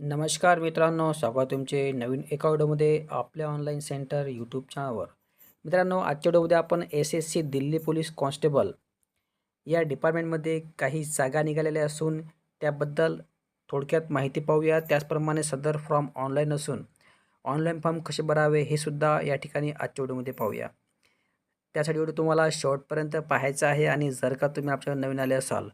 नमस्कार मित्रांनो स्वागत तुमचे नवीन एका व्हिडिओमध्ये आपल्या ऑनलाईन सेंटर यूट्यूब चॅनलवर मित्रांनो आजच्या व्हिडिओमध्ये आपण S S C Delhi police constable या डिपार्टमेंटमध्ये काही जागा निघालेल्या असून त्याबद्दल थोडक्यात माहिती पाहूया. त्याचप्रमाणे सदर फॉर्म ऑनलाईन असून ऑनलाईन फॉर्म कसे भरावे हे सुद्धा या ठिकाणी आजच्या व्हिडिओमध्ये पाहूया. त्यासाठी व्हिडिओ तुम्हाला शॉर्टपर्यंत पाहायचा आहे आणि जर का तुम्ही आपल्याला नवीन आले असाल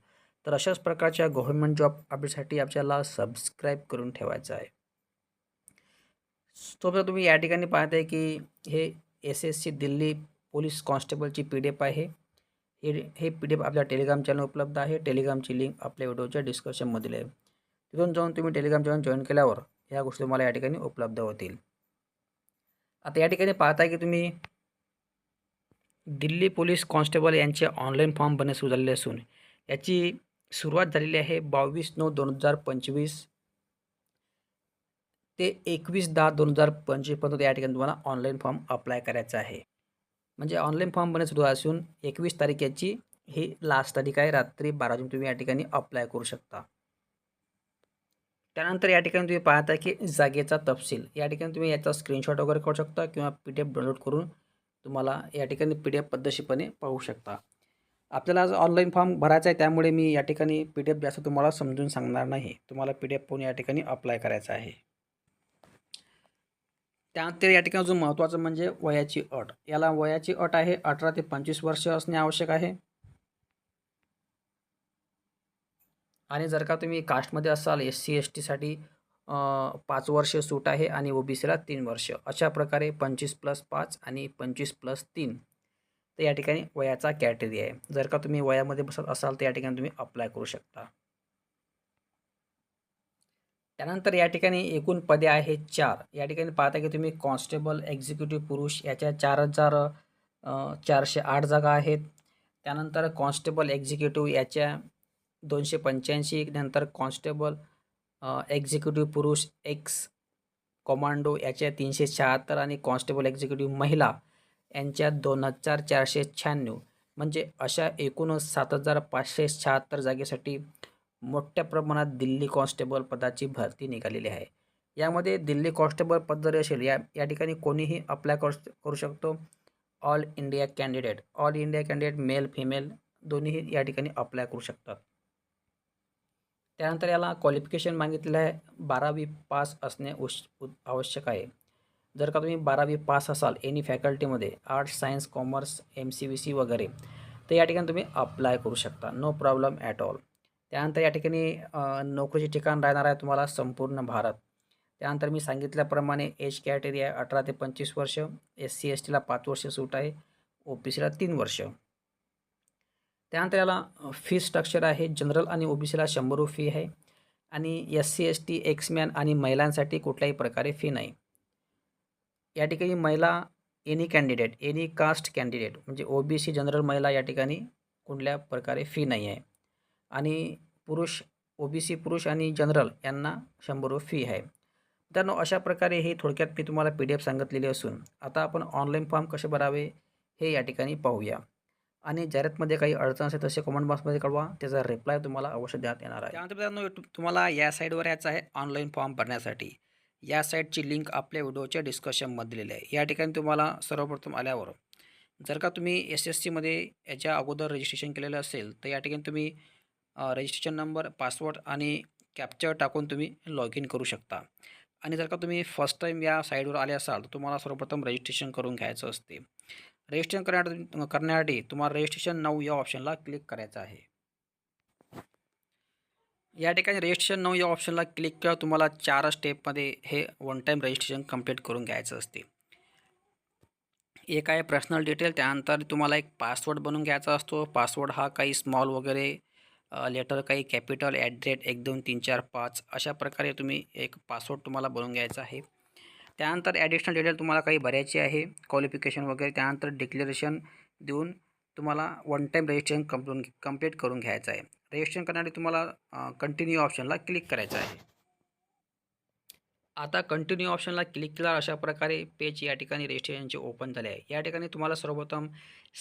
तर अशाच प्रकारच्या गव्हर्नमेंट जॉब अपडेटसाठी आपल्याला सबस्क्राईब करून ठेवायचं आहे. सोबत तुम्ही या ठिकाणी पाहताय की हे S S C Delhi police कॉन्स्टेबलची P D F आहे. हे हे पी डी एफ आपल्या टेलिग्राम चॅनल उपलब्ध आहे. टेलिग्रामची लिंक आपल्या व्हिडिओच्या डिस्क्रिप्शनमधील आहे. तिथून जाऊन तुम्ही टेलिग्राम चॅनल जॉईन केल्यावर ह्या गोष्टी तुम्हाला या ठिकाणी उपलब्ध होतील. आता या ठिकाणी पाहताय की तुम्ही दिल्ली पोलीस कॉन्स्टेबल यांचे ऑनलाईन फॉर्म बनणे सुरू झालेले असून याची सुरुवात झालेली आहे बावीस नऊ दोन हजार पंचवीस. ते एकवीस दहा दोन हजार पंचवीसपर्यंत या ठिकाणी तुम्हाला ऑनलाईन फॉर्म अप्लाय करायचा आहे. म्हणजे ऑनलाईन फॉर्म बनणे सुरू असून एकवीस तारीख याची ही लास्ट तारीख आहे. रात्री बारा वाजून तुम्ही या ठिकाणी अप्लाय करू शकता. त्यानंतर या ठिकाणी तुम्ही पाहता की जागेचा तपशील. या ठिकाणी तुम्ही याचा स्क्रीनशॉट वगैरे करू शकता किंवा पी डी एफ डाउनलोड करून तुम्हाला या ठिकाणी पी डी एफ पद्धतशीरपणे पाहू शकता. आपल्याला आज ऑनलाईन फॉर्म भरायचा आहे त्यामुळे मी या ठिकाणी पी डी एफ जास्त तुम्हाला समजून सांगणार नाही. तुम्हाला पी डी एफ पाहून या ठिकाणी अप्लाय करायचं आहे. त्यानंतर या ठिकाणी अजून महत्त्वाचं म्हणजे वयाची अट. याला वयाची अट आहे अठरा ते पंचवीस वर्ष असणे आवश्यक आहे. आणि जर का तुम्ही कास्टमध्ये असाल एस सी एस टीसाठी पाच वर्ष सूट आहे आणि ओ बी सीला तीन वर्ष. अशा प्रकारे पंचवीस प्लस पाच आणि पंचवीस प्लस तीन. तर या ठिकाणी वयाचा कॅटेरिया आहे. जर का तुम्ही वयामध्ये बसत असाल तर या ठिकाणी तुम्ही अप्लाय करू शकता. त्यानंतर या ठिकाणी एकूण पदे आहेत चार. या ठिकाणी पाहता की तुम्ही कॉन्स्टेबल एक्झिक्युटिव्ह पुरुष याच्या चार हजार चारशे आठ जागा आहेत. त्यानंतर कॉन्स्टेबल एक्झिक्युटिव्ह याच्या दोनशे पंच्याऐंशी नंतर कॉन्स्टेबल एक्झिक्युटिव्ह पुरुष एक्स कमांडो याच्या तीनशे शहात्तर आणि कॉन्स्टेबल एक्झिक्युटिव्ह महिला यांच्या दोन हजार चारशे शहाण्णव. म्हणजे अशा एकूण सात हजार पाचशे शहात्तर जागेसाठी मोठ्या प्रमाणात दिल्ली कॉन्स्टेबल पदाची भरती निघालेली आहे. यामध्ये दिल्ली कॉन्स्टेबल पद जरी असेल या या ठिकाणी कोणीही अप्लाय करू करू शकतो. All India candidate all India candidate male female दोन्हीही या ठिकाणी अप्लाय करू शकतात. त्यानंतर याला क्वालिफिकेशन मागितलं आहे. बारावी पास असणे उश आवश्यक आहे. जर का तुम्ही बारावी पास असाल any फॅकल्टीमध्ये arts science commerce M C V C वगैरे तर या ठिकाणी तुम्ही अप्लाय करू शकता. नो प्रॉब्लेम ॲट ऑल त्यानंतर या ठिकाणी नोकरीचे ठिकाण राहणार आहे तुम्हाला संपूर्ण भारत. त्यानंतर मी सांगितल्याप्रमाणे एज कॅटेरिया अठरा ते पंचवीस वर्ष एस सी एस टीला पाच वर्ष सूट आहे ओ पी सीला तीन वर्ष. त्यानंतर याला फी स्ट्रक्चर आहे जनरल आणि ओ बी सीला शंभर फी आहे. आणि S C S T exman आणि महिलांसाठी कुठल्याही प्रकारे फी नाही. या ठिकाणी महिला any candidate any caste candidate म्हणजे ओ बी सी जनरल महिला या ठिकाणी कुठल्या प्रकारे फी नाही आहे आणि पुरुष ओ बी सी पुरुष आणि जनरल यांना शंभर फी आहे. मित्रांनो अशा प्रकारे हे थोडक्यात मी तुम्हाला पी डी एफ सांगितलेली असून आता आपण ऑनलाईन फॉर्म कसे भरावे हे या ठिकाणी पाहूया. आणि जाहिरातमध्ये काही अडचण असेल तसे कमेंट बॉक्समध्ये कळवा त्याचा रिप्लाय तुम्हाला अवश्य देण्यात येणार आहे. त्यानंतर मित्रांनो तुम्हाला या साईडवर यायचं आहे ऑनलाईन फॉर्म भरण्यासाठी. या साईटची लिंक आपल्या व्हिडिओच्या डिस्कशनमध्ये दिलेली आहे. या ठिकाणी तुम्हाला सर्वप्रथम आल्यावर जर का तुम्ही एस एस सीमध्ये याच्या अगोदर रजिस्ट्रेशन केलेलं असेल तर या ठिकाणी तुम्ही रजिस्ट्रेशन नंबर पासवर्ड आणि कॅप्चर टाकून तुम्ही लॉग इन करू शकता. आणि जर का तुम्ही फर्स्ट टाईम या साईटवर आले असाल तर तुम्हाला सर्वप्रथम रजिस्ट्रेशन करून घ्यायचं असते. रजिस्ट्रेशन करण्यासाठी करण्यासाठी तुम्हाला रजिस्ट्रेशन नऊ या ऑप्शनला क्लिक करायचं आहे. या ठिकाणी रजिस्ट्रेशन नऊ या ऑप्शनला क्लिक केल्यावर तुम्हाला चार स्टेपमध्ये हे वन टाईम रजिस्ट्रेशन कंप्लीट करून घ्यायचं असते. एक आहे पर्सनल डिटेल त्यानंतर तुम्हाला एक पासवर्ड बनवून घ्यायचा असतो. पासवर्ड हा काही स्मॉल वगैरे लेटर काही कॅपिटल ॲट द रेट एक दोन तीन चार पाच अशा प्रकारे तुम्ही एक पासवर्ड तुम्हाला बनवून घ्यायचा आहे. त्यानंतर ॲडिशनल डिटेल तुम्हाला काही भरायची आहे. क्वालिफिकेशन वगैरे त्यानंतर डिक्लेरेशन देऊन तुम्हाला one time registration complete complete करून घ्यायचं आहे. रजिस्ट्रेशन करण्यासाठी तुम्हाला कंटिन्यू ऑप्शनला क्लिक करायचं आहे. आता कंटिन्यू ऑप्शनला क्लिक केल्यावर अशा प्रकारे पेज या ठिकाणी रजिस्ट्रेशनचे ओपन झाले आहे. या ठिकाणी तुम्हाला सर्वप्रथम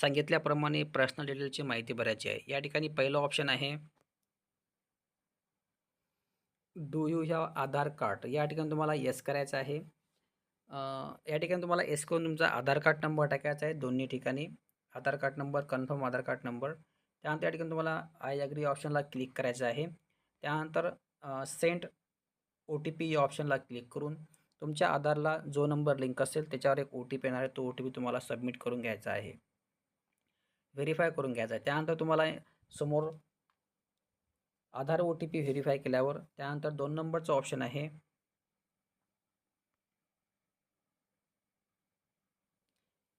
सांगितल्याप्रमाणे पर्सनल डिटेलची माहिती भरायची आहे. या ठिकाणी पहिलं ऑप्शन आहे do you have Aadhaar card? या ठिकाणी तुम्हाला येस करायचं आहे. या ठिकाणी तुम्हाला येस करून तुमचा आधार कार्ड नंबर टाकायचा आहे दोन्ही ठिकाणी. Aadhaar card number confirm Aadhaar card number त्यानंतर या ठिकाणी तुम्हाला आय अग्री ऑप्शनला क्लिक करायचं आहे. त्यानंतर सेंट ओ टी पी या ऑप्शनला क्लिक करून तुमच्या आधारला जो नंबर लिंक असेल त्याच्यावर एक ओ टी पी येणार आहे. तो ओ टी पी तुम्हाला सबमिट करून घ्यायचा आहे. व्हेरीफाय करून घ्यायचा आहे. त्यानंतर तुम्हाला समोर Aadhaar O T P verify केल्यावर त्यानंतर दोन नंबरचं ऑप्शन आहे.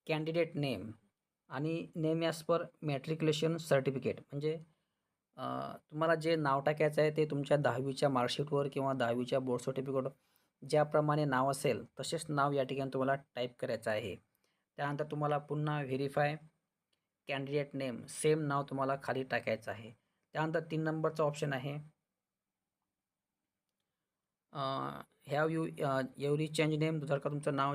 कॅन्डिडेट नेम आणि name as per matriculation certificate म्हणजे तुम्हाला जे नाव टाकायचं आहे ते तुमच्या दहावीच्या मार्कशीटवर किंवा दहावीच्या बोर्ड सर्टिफिकेटवर ज्याप्रमाणे नाव असेल तसेच नाव या ठिकाणी तुम्हाला टाईप करायचं आहे. त्यानंतर तुम्हाला पुन्हा व्हेरीफाय कॅन्डिडेट नेम सेम नाव तुम्हाला खाली टाकायचं आहे. त्यानंतर तीन नंबरचा ऑप्शन आहे. Have you ever change name जर का तुमचं नाव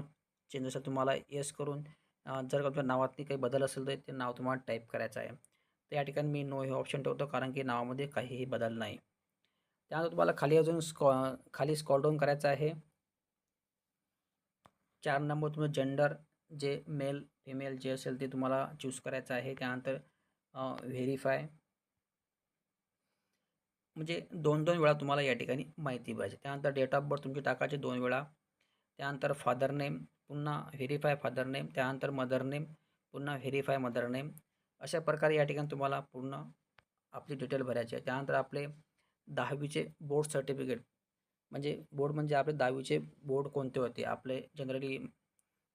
चेंज असेल तुम्हाला येस करून जर का तुमच्या नावातली काही बदल असेल तर ते नाव तुम्हाला टाईप करायचं आहे. तर या ठिकाणी मी नो हे ऑप्शन ठेवतो कारण की नावामध्ये काहीही बदल नाही. त्यानंतर तुम्हाला खाली अजून स्कॉ खाली स्कॉल डाऊन करायचं आहे. चार नंबर तुमचं जेंडर जे मेल फिमेल जे असेल ते तुम्हाला चूज करायचं आहे. त्यानंतर व्हेरीफाय म्हणजे दोन दोन वेळा तुम्हाला या ठिकाणी माहिती पाहिजे. त्यानंतर डेट ऑफ बर्थ तुमची टाकायची दोन वेळा. त्यानंतर फादर नेम पुन्हा व्हेरीफाय फादर नेम त्यानंतर मदर नेम पुन्हा व्हेरीफाय मदर नेम अशा प्रकारे या ठिकाणी तुम्हाला पूर्ण आपली डिटेल भरायची आहे. त्यानंतर आपले दहावीचे बोर्ड सर्टिफिकेट म्हणजे बोर्ड म्हणजे आपले दहावीचे बोर्ड कोणते होते? आपले जनरली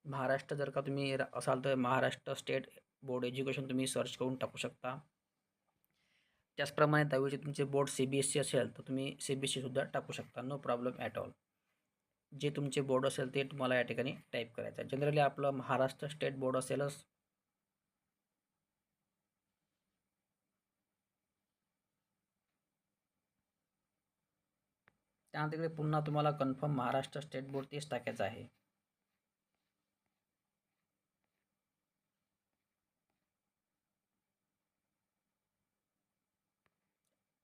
महाराष्ट्र जर का तुम्ही असाल तर महाराष्ट्र स्टेट बोर्ड एज्युकेशन तुम्ही सर्च करून टाकू शकता. त्याचप्रमाणे दहावीचे तुमचे board C B S C असेल तर तुम्ही सी बी एस सीसुद्धा टाकू शकता. नो प्रॉब्लेम ॲट ऑल जे तुमचे बोर्ड असेल ते तुम्हाला या ठिकाणी टाईप करायचं आहे. जनरली आपलं महाराष्ट्र स्टेट बोर्ड असेलच. त्यानंतर तिकडे पुन्हा तुम्हाला कन्फर्म महाराष्ट्र स्टेट बोर्ड तेच टाकायचं आहे.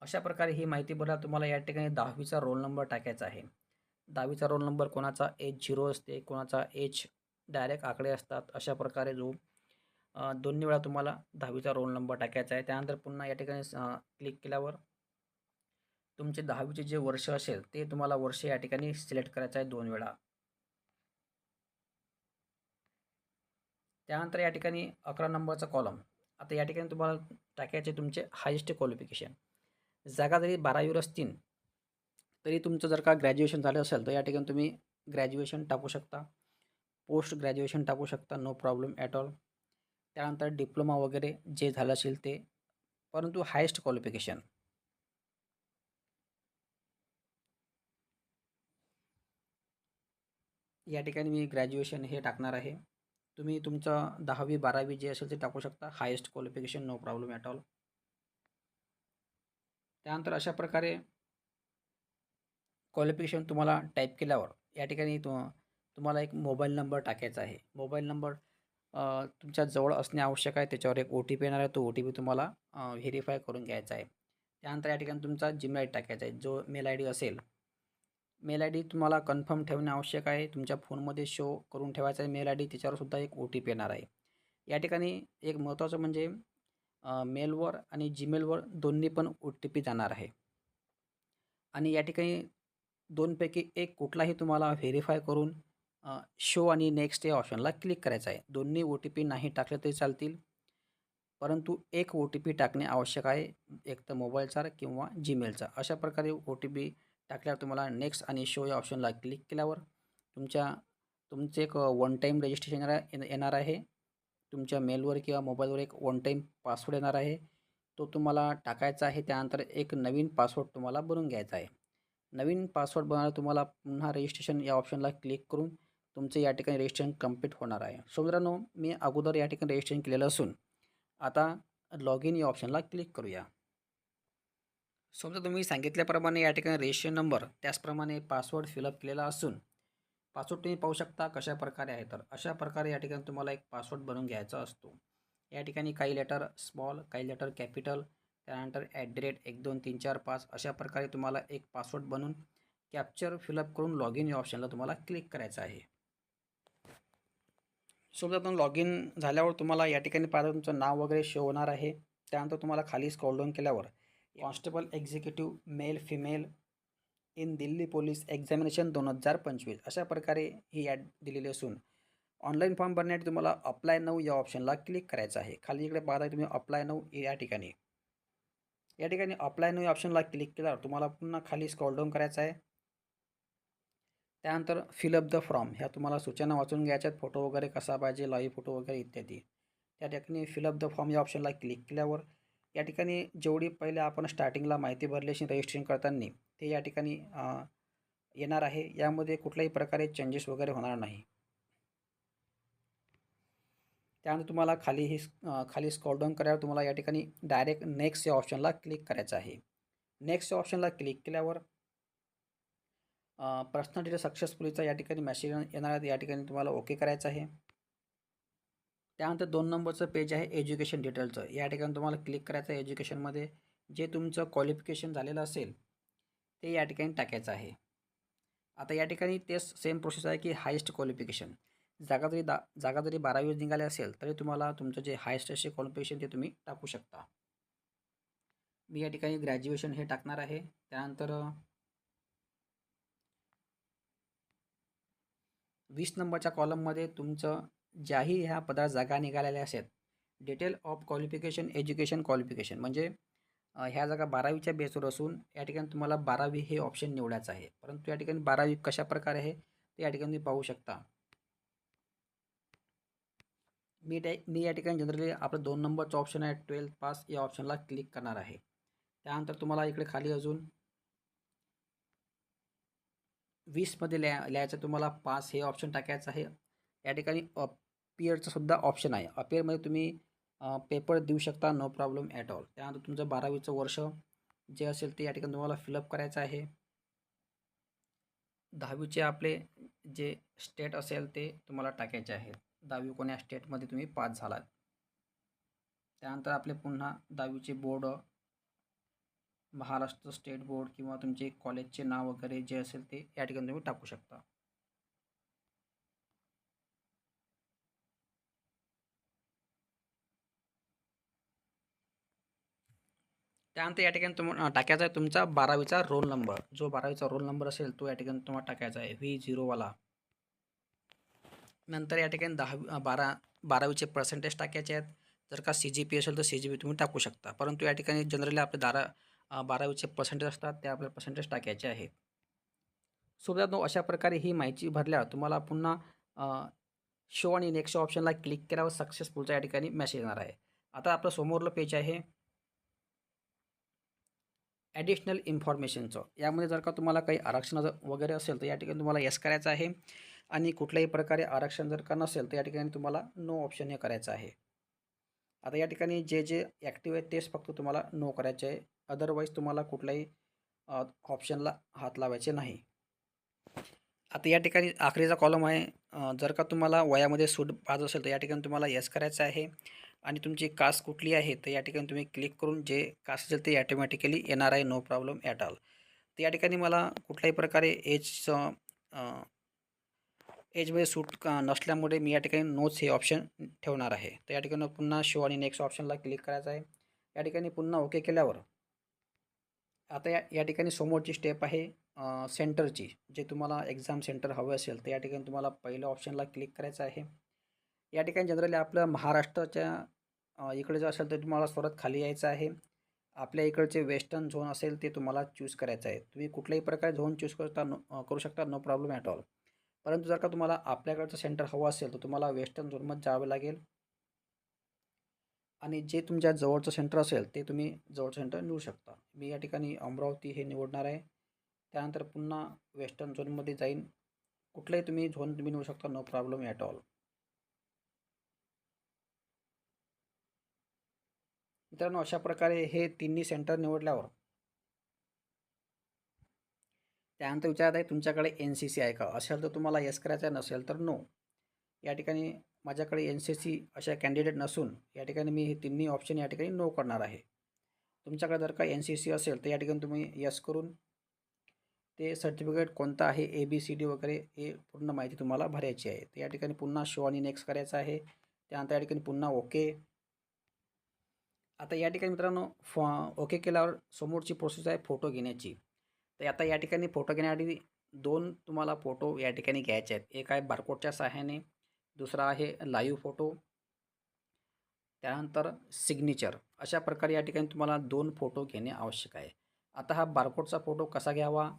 अशा प्रकारे ही माहिती बघा तुम्हाला या ठिकाणी दहावीचा रोल नंबर टाकायचा आहे. दहावीचा रोल नंबर कोणाचा एच झिरो असते कोणाचा एच डायरेक्ट आकडे असतात अशा प्रकारे जो दोन्ही वेळा तुम्हाला दहावीचा रोल नंबर टाकायचा आहे. त्यानंतर पुन्हा या ठिकाणी क्लिक केल्यावर तुमचे दहावीचे जे वर्ष असेल ते तुम्हाला वर्ष या ठिकाणी सिलेक्ट करायचं आहे दोन वेळा. त्यानंतर या ठिकाणी अकरा नंबरचा कॉलम आता या ठिकाणी तुम्हाला टाकायचे तुमचे हायेस्ट क्वालिफिकेशन जागा जरी बारावीवर असतील तरी तुमचं जर का ग्रॅज्युएशन झालं असेल तर या ठिकाणी तुम्ही ग्रॅज्युएशन टाकू शकता. पोस्ट ग्रॅज्युएशन टाकू शकता नो प्रॉब्लेम ॲट ऑल त्यानंतर डिप्लोमा वगैरे जे झालं असेल ते परंतु हायेस्ट क्वालिफिकेशन या ठिकाणी मी ग्रॅज्युएशन हे टाकणार आहे. तुम्ही तुमचं दहावी बारावी जे असेल ते टाकू शकता. Highest qualification no problem at all त्यानंतर अशा प्रकारे क्वालिफिकेशन तुम्हाला टाईप केल्यावर या ठिकाणी तु तुम्हाला एक मोबाईल नंबर टाकायचा आहे. मोबाईल नंबर तुमच्या जवळ असणे आवश्यक आहे. त्याच्यावर एक ओ टी पी येणार आहे. तो ओ टी पी तुम्हाला व्हेरीफाय करून घ्यायचा आहे. त्यानंतर या ठिकाणी तुमचा जीमेल आय डी टाकायचा आहे. जो मेल आय डी असेल मेल आय डी तुम्हाला कन्फर्म ठेवणे आवश्यक आहे. तुमच्या फोनमध्ये शो करून ठेवायचा आहे मेल आय डी त्याच्यावरसुद्धा एक ओ टी पी येणार आहे. या ठिकाणी एक महत्त्वाचं म्हणजे मेलवर आणि जीमेलवर दोन्ही पण ओ टी पी जाणार आहे. आणि या ठिकाणी दोनपैकी एक कुठलाही तुम्हाला व्हेरीफाय करून शो आणि नेक्स्ट या ऑप्शनला क्लिक करायचं आहे. दोन्ही ओ टी पी नाही टाकले तरी चालतील. परंतु एक ओ टी पी टाकणे आवश्यक आहे एक तर मोबाईलचा किंवा जीमेलचा अशा प्रकारे ओ टी पी टाकल्यावर तुम्हाला नेक्स्ट आणि शो या ऑप्शनला क्लिक केल्यावर तुमच्या तुमचे एक वन टाईम रजिस्ट्रेशन येणार येणार आहे. तुमच्या मेलवर किंवा मोबाईलवर एक वन टाईम पासवर्ड येणार आहे. तो तुम्हाला टाकायचा आहे त्यानंतर एक नवीन पासवर्ड तुम्हाला बनवून घ्यायचा आहे. नवीन पासवर्ड बनवायला तुम्हाला पुन्हा रजिस्ट्रेशन या ऑप्शनला क्लिक करून तुमचं या ठिकाणी रजिस्ट्रेशन कंप्लीट होणार आहे. सो मित्रांनो मी अगोदर या ठिकाणी रजिस्ट्रेशन केलेलं असून आता लॉग इन या ऑप्शनला क्लिक करूया. समजा तुम्ही सांगितल्याप्रमाणे या ठिकाणी रजिस्ट्रेशन नंबर त्याचप्रमाणे पासवर्ड फिलअप केलेला असून पासवर्ड तुम्ही पाहू शकता कशा प्रकारे आहे. तर अशा प्रकारे या ठिकाणी तुम्हाला एक पासवर्ड बनवून घ्यायचा असतो. या ठिकाणी काही लेटर स्मॉल काही लेटर कॅपिटल त्यानंतर ॲट द रेट एक दोन तीन चार पाच अशा प्रकारे तुम्हाला एक पासवर्ड बनवून कॅप्चर फिलअप करून लॉग इन या ऑप्शनला तुम्हाला क्लिक करायचं आहे. सोबत लॉग इन झाल्यावर तुम्हाला या ठिकाणी पाहिजे तुमचं नाव वगैरे शो होणार आहे. त्यानंतर तुम्हाला खाली स्क्रॉल डाऊन केल्यावर constable executive male female in Delhi police examination दोन हजार पंचवीस अशा प्रकारे ही ॲड दिलेली असून ऑनलाईन फॉर्म भरण्यासाठी तुम्हाला अप्लाय नऊ या ऑप्शनला क्लिक करायचं आहे. खाली इकडे पाहता तुम्ही अप्लाय नऊ या ठिकाणी. या ठिकाणी अप्लाय न्यू ऑप्शनला क्लिक केल्यावर तुम्हाला पुन्हा खाली स्कॉलडाऊन करायचं आहे. त्यानंतर फिलअप द फॉर्म ह्या तुम्हाला सूचना वाचून घ्यायच्यात. फोटो वगैरे कसा पाहिजे लाईव्ह फोटो वगैरे इत्यादी. त्या ठिकाणी फिलअप द फॉर्म या ऑप्शनला क्लिक केल्यावर या ठिकाणी जेवढी पहिले आपण स्टार्टिंगला माहिती भरली असेल रजिस्ट्रेशन करताना ते या ठिकाणी येणार आहे. यामध्ये कुठल्याही प्रकारे चेंजेस वगैरे होणार नाही. त्यानंतर तुम्हाला खाली ही खाली स्कॉलडाऊन करायला तुम्हाला या ठिकाणी डायरेक्ट नेक्स्ट या ऑप्शनला क्लिक करायचं आहे. नेक्स्ट या ऑप्शनला क्लिक केल्यावर पर्सनल डिटेल सक्सेसफुलीचा या ठिकाणी मेसेज येणार आहे या ठिकाणी तुम्हाला ओके करायचं आहे. त्यानंतर दोन नंबरचं पेज आहे एज्युकेशन डिटेलचं या ठिकाणी तुम्हाला क्लिक करायचं आहे एज्युकेशनमध्ये जे तुमचं क्वालिफिकेशन झालेलं असेल ते या ठिकाणी टाकायचं आहे. आता या ठिकाणी तेच सेम प्रोसेस आहे की हायेस्ट क्वालिफिकेशन जागा जरी दा जागा जरी बारावी निघाले असेल तरी तुम्हाला तुमचं जे हायस्ट असे क्वालिफिकेशन ते तुम्ही टाकू शकता. मी या ठिकाणी ग्रॅज्युएशन हे टाकणार आहे. त्यानंतर वीस नंबरच्या कॉलममध्ये तुमचं ज्याही ह्या पदार्थ जागा निघालेल्या असेल detail of qualification education qualification म्हणजे ह्या जागा बारावीच्या बेसवर असून या ठिकाणी तुम्हाला बारावी हे ऑप्शन निवडायचं आहे. परंतु या ठिकाणी बारावी कशा प्रकारे आहे ते या ठिकाणी तुम्ही पाहू शकता. मी त्या मी या ठिकाणी जनरली आपलं दोन नंबरचं ऑप्शन आहे ट्वेल्थ पास या ऑप्शनला क्लिक करणार आहे. त्यानंतर तुम्हाला इकडे खाली अजून वीसमध्ये लिहा लिहायचं तुम्हाला पास हे ऑप्शन टाकायचं आहे. या ठिकाणी अपियरचं सुद्धा ऑप्शन आहे. अपियरमध्ये तुम्ही पेपर देऊ शकता नो प्रॉब्लेम ॲट ऑल त्यानंतर तुमचं बारावीचं वर्ष जे असेल ते या ठिकाणी तुम्हाला फिलअप करायचं आहे. दहावीचे आपले जे स्टेट असेल ते तुम्हाला टाकायचे आहेत दहावी कोण्या स्टेटमध्ये तुम्ही पास झालात. त्यानंतर आपले पुन्हा दहावीचे बोर्ड महाराष्ट्र स्टेट बोर्ड किंवा तुमचे कॉलेजचे नाव वगैरे जे असेल ते या ठिकाणी तुम्ही टाकू शकता. त्यानंतर या ठिकाणी तुम टाकायचा आहे तुमचा बारावीचा रोल नंबर जो बारावीचा रोल नंबर असेल तो या ठिकाणी तुम्हाला टाकायचा आहे. व्ही झिरोवाला नंतर या ठिकाणी दहा बारा बारावीचे पर्सेंटेज टाकायचे आहेत. जर का सी जी पी असेल तर सी जी पी तुम्ही टाकू शकता. परंतु या ठिकाणी जनरली आपले दारा बारावीचे पर्सेंटेज असतात ते आपल्याला पर्सेंटेज टाकायचे आहेत. सुरुवात अशा प्रकारे ही माहिती भरल्यावर तुम्हाला पुन्हा शो आणि नेक्स्ट ऑप्शनला क्लिक केल्यावर सक्सेसफुलचा या ठिकाणी मेसेज येणार आहे. आता आपलं समोरलं पेज आहे. ॲडिशनल इन्फॉर्मेशनचं यामध्ये जर का तुम्हाला काही आरक्षण वगैरे असेल तर या ठिकाणी तुम्हाला यस करायचं आहे. आणि कुठल्याही प्रकारे आरक्षण जर का नसेल तर या ठिकाणी तुम्हाला नो ऑप्शन हे करायचं आहे. आता या ठिकाणी जे जे ॲक्टिव्ह आहे तेच फक्त तुम्हाला नो करायचे आहे. अदरवाईज तुम्हाला कुठल्याही ऑप्शनला हात लावायचे नाही. आता या ठिकाणी आखरीचा कॉलम आहे. जर का तुम्हाला वयामध्ये सूट पाहत असेल तर या ठिकाणी तुम्हाला यस करायचं आहे. आणि तुमची कास्ट कुठली आहे तर या ठिकाणी तुम्ही क्लिक करून जे कास्ट असेल ते ॲटोमॅटिकली येणार आहे नो प्रॉब्लेम ॲट ऑल तर या ठिकाणी मला कुठल्याही प्रकारे एजचं एजमध्ये सूट नसल्यामुळे मी या ठिकाणी नोट्स हे ऑप्शन ठेवणार आहे. तर या ठिकाणी पुन्हा शो आणि नेक्स्ट ऑप्शनला क्लिक करायचं आहे. या ठिकाणी पुन्हा ओके केल्यावर आता या या ठिकाणी समोरची स्टेप आहे सेंटरची जे तुम्हाला एक्झाम सेंटर हवे असेल तर या ठिकाणी तुम्हाला पहिल्या ऑप्शनला क्लिक करायचं आहे. या ठिकाणी जनरली आपलं महाराष्ट्राच्या इकडे जर असेल तर तुम्हाला स्वरात खाली यायचं आहे. आपल्या इकडचे वेस्टर्न झोन असेल ते तुम्हाला चूज करायचं आहे. तुम्ही कुठल्याही प्रकारे झोन चूज करता नो करू शकता नो प्रॉब्लेम ॲट ऑल परंतु जर का तुम्हाला आपल्याकडचं सेंटर हवं असेल तर तुम्हाला वेस्टर्न झोनमध्ये जावं लागेल. आणि जे तुमच्या जवळचं सेंटर असेल ते तुम्ही जवळचं सेंटर निवडू शकता. मी या ठिकाणी अमरावती हे निवडणार आहे. त्यानंतर पुन्हा वेस्टर्न झोनमध्ये जाईन. कुठलाही तुम्ही झोन तुम्ही निवडू शकता नो प्रॉब्लेम ॲट ऑल मित्रांनो अशा प्रकारे हे तिन्ही सेंटर निवडल्यावर त्यानंतर विचारत आहे तुमच्याकडे एन सी सी आहे का? असेल तर तुम्हाला यस करायचं नसेल तर नो या ठिकाणी माझ्याकडे एन सी सी अशा कॅन्डिडेट नसून या ठिकाणी मी हे तिन्ही ऑप्शन या ठिकाणी नो करणार आहे. तुमच्याकडे जर का एन सी सी असेल तर या ठिकाणी तुम्ही यस करून ते सर्टिफिकेट कोणतं आहे ए बी सी डी वगैरे हे पूर्ण माहिती तुम्हाला भरायची आहे. तर या ठिकाणी पुन्हा शो आणि नेक्स्ट करायचं आहे. त्यानंतर या ठिकाणी पुन्हा ओके आता या ठिकाणी मित्रांनो फॉ ओके केल्यावर समोरची प्रोसेस आहे फोटो घेण्याची. तर आता या ठिकाणी फोटो घेण्यासाठी दोन तुम्हाला फोटो या ठिकाणी घ्यायचे आहेत. एक आहे बारकोडच्या सहाय्याने दुसरा आहे लाईव्ह फोटो त्यानंतर सिग्नेचर अशा प्रकारे या ठिकाणी तुम्हाला दोन फोटो घेणे आवश्यक आहे. आता हा बारकोडचा फोटो कसा घ्यावा?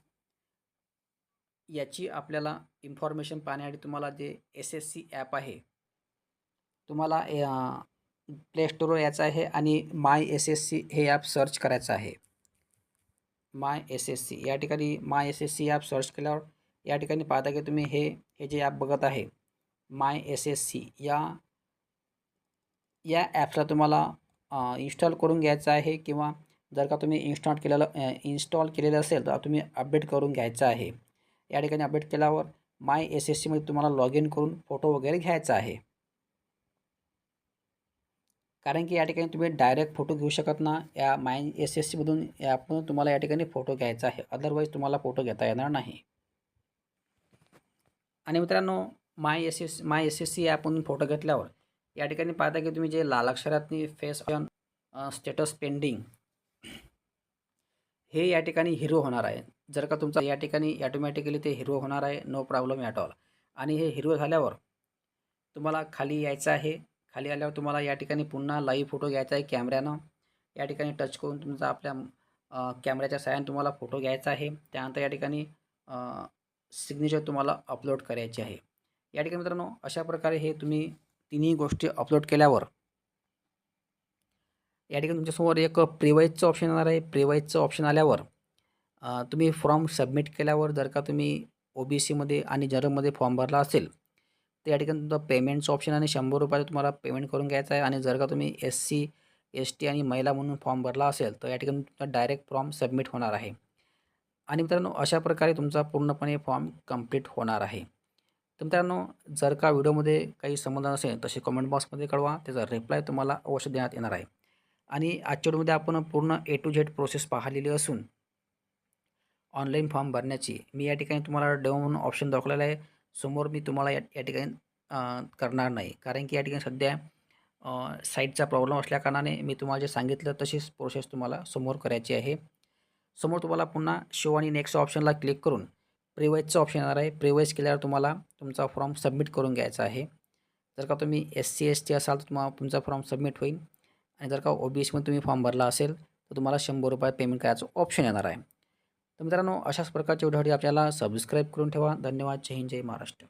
याची आपल्याला इन्फॉर्मेशन पाहण्यासाठी तुम्हाला जे एस एस सी ॲप आहे तुम्हाला प्ले स्टोरवर यायचं आहे आणि माय एस एस सी हे ॲप सर्च करायचं आहे. My S S C. या ठिकाणी my S S C app search केल्यावर या ठिकाणी पाहता की तुम्ही हे हे जे ॲप बघत आहे माय एस एस सी या या ॲपला तुम्हाला इन्स्टॉल करून घ्यायचं आहे किंवा जर का तुम्ही इन्स्टॉल केलेलं इन्स्टॉल केलेलं असेल तर तुम्ही अपडेट करून घ्यायचं आहे. या ठिकाणी अपडेट केल्यावर माय एस एस सीमध्ये तुम्हाला लॉग इन करून फोटो वगैरे घ्यायचा आहे. कारण की या ठिकाणी तुम्ही डायरेक्ट फोटो घेऊ शकत ना. या माय एस एस सीमधून ॲपमधून तुम्हाला या ठिकाणी फोटो घ्यायचा आहे. अदरवाईज तुम्हाला फोटो घेता येणार नाही. आणि मित्रांनो my S S my S S C ॲपमधून फोटो घेतल्यावर या ठिकाणी पाहता की तुम्ही जे लाल अक्षरातनी फेस ऑन स्टेटस पेंडिंग हे या ठिकाणी हिरो होणार आहे. जर का तुमचा या ठिकाणी ॲटोमॅटिकली ते हिरो होणार आहे नो प्रॉब्लेम ॲट ऑल आणि हे हिरो झाल्यावर तुम्हाला खाली यायचं आहे. खाली आल्यावर तुम्हाला या ठिकाणी पुन्हा लाईव्ह फोटो घ्यायचा आहे कॅमेऱ्यानं या ठिकाणी टच करून तुमचा आपल्या कॅमेऱ्याच्या सहाय्याने तुम्हाला फोटो घ्यायचा आहे. त्यानंतर या ठिकाणी सिग्नेचर तुम्हाला अपलोड करायचे आहे. या ठिकाणी मित्रांनो अशा प्रकारे हे तुम्ही तिन्ही गोष्टी अपलोड केल्यावर या ठिकाणी तुमच्यासमोर एक प्रिवाईजचं ऑप्शन येणार आहे. प्रिवाईजचं ऑप्शन आल्यावर तुम्ही फॉर्म सबमिट केल्यावर जर का तुम्ही ओ बी सीमध्ये आणि जनरलमध्ये फॉर्म भरला असेल तर या ठिकाणी तुमचा पेमेंटचं ऑप्शन आणि शंभर रुपयाचा तुम्हाला पेमेंट करून घ्यायचं आहे. आणि जर का तुम्ही एस सी एस टी आणि महिला म्हणून फॉर्म भरला असेल तर या ठिकाणी तुमचा डायरेक्ट फॉर्म सबमिट होणार आहे. आणि मित्रांनो अशा प्रकारे तुमचा पूर्णपणे फॉर्म कंप्लीट होणार आहे. तर मित्रांनो जर का व्हिडिओमध्ये काही संबंध असेल तसे कमेंट बॉक्समध्ये कळवा त्याचा रिप्लाय तुम्हाला अवश्य देण्यात येणार आहे. आणि आजच्या व्हिडिओमध्ये आपण पूर्ण ए टू झेड प्रोसेस पाहिलेली असून ऑनलाईन फॉर्म भरण्याची मी या ठिकाणी तुम्हाला डेमो म्हणून ऑप्शन दाखवलेला आहे. समोर मी तुम्हाला या या ठिकाणी करणार नाही. कारण की या ठिकाणी सध्या साईटचा प्रॉब्लेम असल्याकारणाने मी तुम्हाला जे सांगितलं तशीच प्रोसेस तुम्हाला समोर करायची आहे. समोर तुम्हाला पुन्हा शो आणि नेक्स्ट ऑप्शनला क्लिक करून प्रिवाईजचं ऑप्शन येणार आहे. प्रिवाईज केल्यावर तुम्हाला तुमचा फॉर्म सबमिट करून घ्यायचा आहे. जर का तुम्ही एस सी एस टी असाल तर तुम्हाला तुमचा फॉर्म सबमिट होईल. आणि जर का ओ बी एसमध्ये तुम्ही फॉर्म भरला असेल तर तुम्हाला शंभर रुपये पेमेंट करायचं ऑप्शन येणार आहे. तर मित्रांनो अशाच प्रकारचे व्हिडिओ आपल्याला सबस्क्राईब करून ठेवा. धन्यवाद. जय हिंद जय महाराष्ट्र.